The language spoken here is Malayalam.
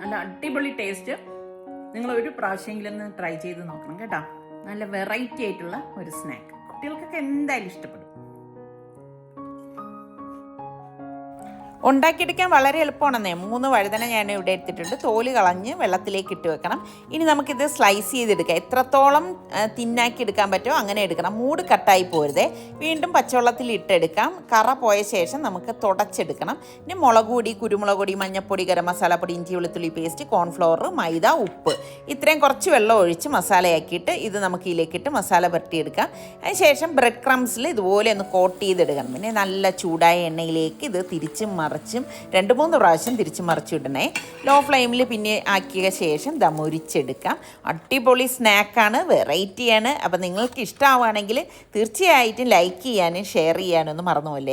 നല്ല അടിപൊളി ടേസ്റ്റ് നിങ്ങൾ ഒരു പ്രാവശ്യമെങ്കിലും ഒന്ന് ട്രൈ ചെയ്ത് നോക്കണം കേട്ടോ. നല്ല വെറൈറ്റി ആയിട്ടുള്ള ഒരു സ്നാക്ക് കുട്ടികൾക്കൊക്കെ എന്തായാലും ഇഷ്ടപ്പെടും. ഉണ്ടാക്കിയെടുക്കാൻ വളരെ എളുപ്പമാണെന്നേ. മൂന്ന് വഴുതന ഞാൻ ഇവിടെ എടുത്തിട്ടുണ്ട്. തോൽ കളഞ്ഞ് വെള്ളത്തിലേക്ക് ഇട്ട് വെക്കണം. ഇനി നമുക്കിത് സ്ലൈസ് ചെയ്തെടുക്കാം. എത്രത്തോളം തിന്നാക്കി എടുക്കാൻ പറ്റുമോ അങ്ങനെ എടുക്കണം. മൂട് കട്ടായി പോരുതേ. വീണ്ടും പച്ചവെള്ളത്തിൽ ഇട്ടെടുക്കാം. കറ പോയ ശേഷം നമുക്ക് തുടച്ചെടുക്കണം. ഇനി മുളക് പൊടി കുരുമുളക് പൊടി മഞ്ഞൾപ്പൊടി ഗരം മസാല പൊടി ഇഞ്ചി വെളുത്തുള്ളി പേസ്റ്റ് കോൺഫ്ലവർ മൈദ ഉപ്പ്. ഇത്രയും കുറച്ച് വെള്ളം ഒഴിച്ച് മസാലയാക്കിയിട്ട് ഇത് നമുക്ക് ഇതിലേക്കിട്ട് മസാല പുരട്ടിയെടുക്കാം. അതിന് ശേഷം ബ്രെഡ് ക്രംസിൽ ഇതുപോലെ ഒന്ന് കോട്ട് ചെയ്തെടുക്കണം. പിന്നെ നല്ല ചൂടായ എണ്ണയിലേക്ക് ഇത് തിരിച്ചും മറിച്ചും രണ്ട് മൂന്ന് പ്രാവശ്യം തിരിച്ച് മറിച്ചിടണേ ലോ ഫ്ലെയിമിൽ പിന്നെ ആക്കിയ ശേഷം ദമുരിച്ചെടുക്കാം അടിപൊളി സ്നാക്കാണ് വെറൈറ്റിയാണ് അപ്പോൾ നിങ്ങൾക്ക് ഇഷ്ടമാവുകയാണെങ്കിൽ തീർച്ചയായിട്ടും ലൈക്ക് ചെയ്യാനും ഷെയർ ചെയ്യാനും ഒന്നും മറന്നുപോലെ